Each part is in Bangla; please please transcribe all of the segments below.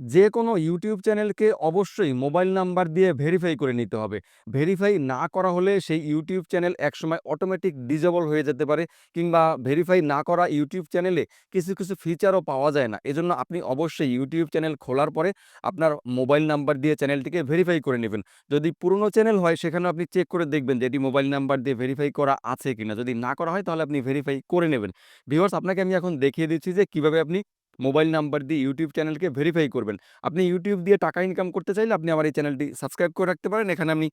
যে কোনো ইউটিউব চ্যানেলকে অবশ্যই মোবাইল নাম্বার দিয়ে ভেরিফাই করে নিতে হবে। ভেরিফাই না করা হলে সেই ইউটিউব চ্যানেল একসময় অটোমেটিক ডিজেবল হয়ে যেতে পারে কিংবা ভেরিফাই না করা ইউটিউব চ্যানেলে কিছু কিছু ফিচারও পাওয়া যায় না। এজন্য আপনি অবশ্যই ইউটিউব চ্যানেল খোলার পরে আপনার মোবাইল নাম্বার দিয়ে চ্যানেলটিকে ভেরিফাই করে নেবেন। যদি পুরনো চ্যানেল হয়, সেখানে আপনি চেক করে দেখবেন যে এটি মোবাইল নাম্বার দিয়ে ভেরিফাই করা আছে কিনা। যদি না করা হয়, তাহলে আপনি ভেরিফাই করে নেবেন। ভিউয়ার্স আপনাকে আমি এখন দেখিয়ে দিচ্ছি যে কীভাবে আপনি মোবাইল নাম্বার দিয়ে ইউটিউব চ্যানেলকে ভেরিফাই করবেন। আপনি ইউটিউব দিয়ে টাকা ইনকাম করতে চাইলে আপনি আমার এই চ্যানেলটি সাবস্ক্রাইব করে রাখতে পারেন। এখানে আপনি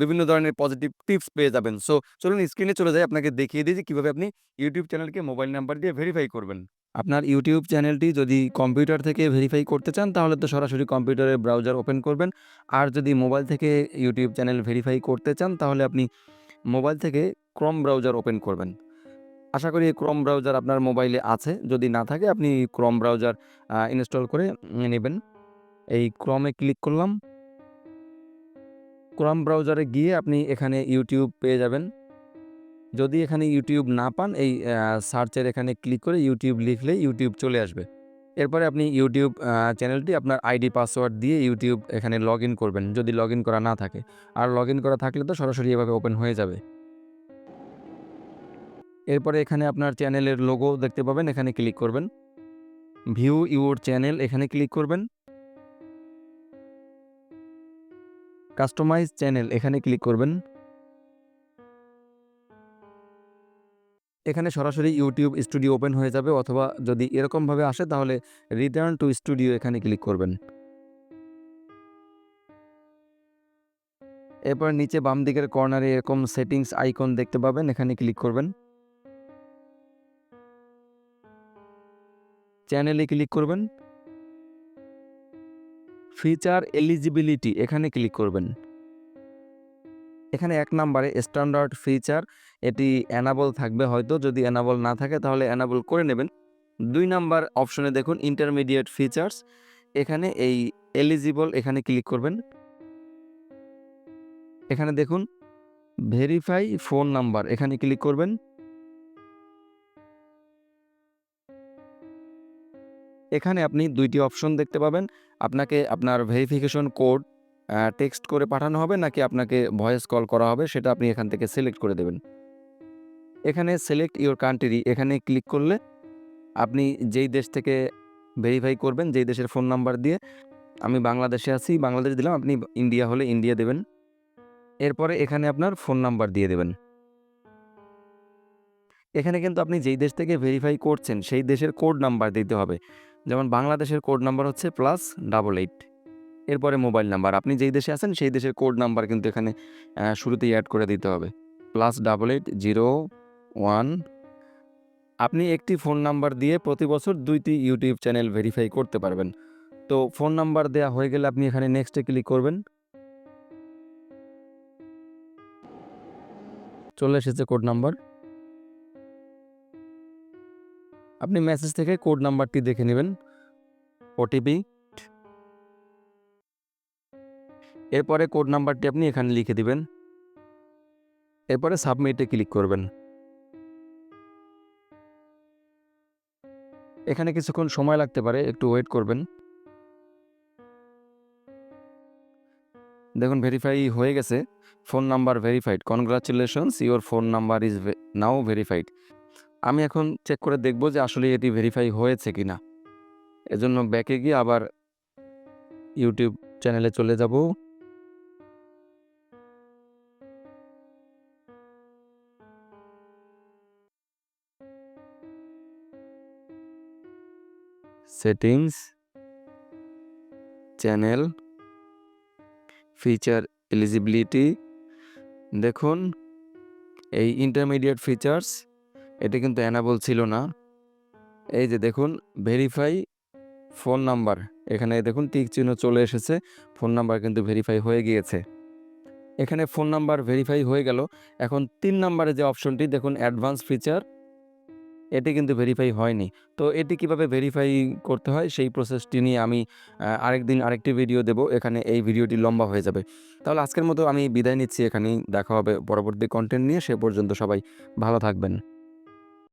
বিভিন্ন ধরনের পজিটিভ টিপস পেয়ে যাবেন। সো চলুন স্ক্রিনে চলে যাই। আপনাকে দেখিয়ে দিই যে কীভাবে আপনি ইউটিউব চ্যানেলকে মোবাইল নাম্বার দিয়ে ভেরিফাই করবেন। আপনার ইউটিউব চ্যানেলটি যদি কম্পিউটার থেকে ভেরিফাই করতে চান, তাহলে তো সরাসরি কম্পিউটারের ব্রাউজার ওপেন করবেন। আর যদি মোবাইল থেকে ইউটিউব চ্যানেল ভেরিফাই করতে চান, তাহলে আপনি মোবাইল থেকে ক্রম ব্রাউজার ওপেন করবেন। আশা করি ক্রম ব্রাউজার আপনার মোবাইলে আছে। যদি না থাকে, আপনি ক্রম ব্রাউজার ইনস্টল করে নেবেন। এই ক্রমে ক্লিক করলাম। ক্রম ব্রাউজারে গিয়ে আপনি এখানে ইউটিউব পেয়ে যাবেন। যদি এখানে ইউটিউব না পান, এই সার্চের এখানে ক্লিক করে ইউটিউব লিখলে ইউটিউব চলে আসবে। এরপরে আপনি ইউটিউব চ্যানেলটি আপনার আইডি পাসওয়ার্ড দিয়ে ইউটিউব এখানে লগ করবেন। যদি লগ করা না থাকে। আর লগ করা থাকলে তো সরাসরি এভাবে ওপেন হয়ে যাবে। এরপরে এখানে আপনার চ্যানেলের লোগো দেখতে পাবেন, এখানে ক্লিক করবেন। ভিউ ইউর চ্যানেল এখানে ক্লিক করবেন। কাস্টমাইজ চ্যানেল এখানে ক্লিক করবেন। এখানে সরাসরি ইউটিউব স্টুডিও ওপেন হয়ে যাবে, অথবা যদি এরকমভাবে আসে, তাহলে রিটার্ন টু স্টুডিও এখানে ক্লিক করবেন। এরপর নিচে বাম দিকের কর্নারে এরকম সেটিংস আইকন দেখতে পাবেন, এখানে ক্লিক করবেন। চ্যানেলে ক্লিক করবেন। ফিচার এলিজিবিলিটি এখানে ক্লিক করবেন। এখানে এক নম্বরে স্ট্যান্ডার্ড ফিচার, এটি অ্যানাবল থাকবে হয়তো, যদি অ্যানাবল না থাকে তাহলে অ্যানাবল করে নেবেন। দুই নাম্বার অপশনে দেখুন ইন্টারমিডিয়েট ফিচার্স এখানে এই এলিজিবল এখানে ক্লিক করবেন। এখানে দেখুন ভেরিফাই ফোন নাম্বার এখানে ক্লিক করবেন। এখানে আপনি দুইটি অপশন দেখতে পাবেন। আপনাকে আপনার ভেরিফিকেশন কোড টেক্সট করে পাঠানো হবে নাকি আপনাকে ভয়েস কল করা হবে সেটা আপনি এখান থেকে সিলেক্ট করে দেবেন। এখানে সিলেক্ট ইওর কান্ট্রি এখানে ক্লিক করলে আপনি যেই দেশ থেকে ভেরিফাই করবেন, যেই দেশের ফোন নাম্বার দিয়ে আমি বাংলাদেশে আছি, বাংলাদেশ দিলাম, আপনি ইন্ডিয়া হলে ইন্ডিয়া দেবেন। এরপরে এখানে আপনার ফোন নাম্বার দিয়ে দেবেন। এখানে কিন্তু আপনি যেই দেশ থেকে ভেরিফাই করছেন, সেই দেশের কোড নাম্বার দিতে হবে। যেমন বাংলাদেশের কোড নাম্বার হচ্ছে প্লাস ডাবল এইট এরপরে মোবাইল নাম্বার আপনি যেই দেশে আছেন সেই দেশের কোড নাম্বার কিন্তু এখানে শুরুতেই অ্যাড করে দিতে হবে। Plus double eight zero one আপনি একটি ফোন নাম্বার দিয়ে প্রতি বছর দুইটি ইউটিউব চ্যানেল ভেরিফাই করতে পারবেন। তো ফোন নাম্বার দেওয়া হয়ে গেলে আপনি এখানে নেক্সটে ক্লিক করবেন। চলে এসেছে কোড নাম্বার আপনি মেসেজ থেকে কোড নাম্বারটি দেখে নেবেন। ওটিপি এরপরে কোড নাম্বারটি আপনি এখানে লিখে দিবেন। এরপরে সাবমিটে ক্লিক করবেন। এখানে কিছুক্ষণ সময় লাগতে পারে, একটু ওয়েট করবেন। দেখুন ভেরিফাই হয়ে গেছে। Phone number verified congratulations your phone number is now verified আমি এখন চেক করে দেখব যে আসলে এটি ভেরিফাই হয়েছে কি না এজন্য ব্যাকে গিয়ে আবার ইউটিউব চ্যানেলে চলে যাব। সেটিংস চ্যানেল ফিচার এলিজিবিলিটি দেখুন, এই ইন্টারমিডিয়েট ফিচার্স এটা কিন্তু অ্যানাবল ছিল না। এই যে দেখুন ভেরিফাই ফোন নাম্বার এখানে দেখুন টিক চিহ্ন চলে এসেছে। ফোন নাম্বার কিন্তু ভেরিফাই হয়ে গিয়েছে। এখানে ফোন নাম্বার ভেরিফাই হয়ে গেল। এখন তিন নাম্বারে যে অপশনটি দেখুন অ্যাডভান্স ফিচার এটি কিন্তু ভেরিফাই হয়নি। তো এটি কীভাবে ভেরিফাই করতে হয়? সেই প্রসেসটি নিয়ে আমি আহ, আরেকদিন আরেকটি ভিডিও দেব। এখানে এই ভিডিওটি লম্বা হয়ে যাবে। তাহলে আজকের মতো আমি বিদায় নিচ্ছি এখানেই। দেখা হবে পরবর্তী কন্টেন্ট নিয়ে। সে পর্যন্ত সবাই ভালো থাকবেন।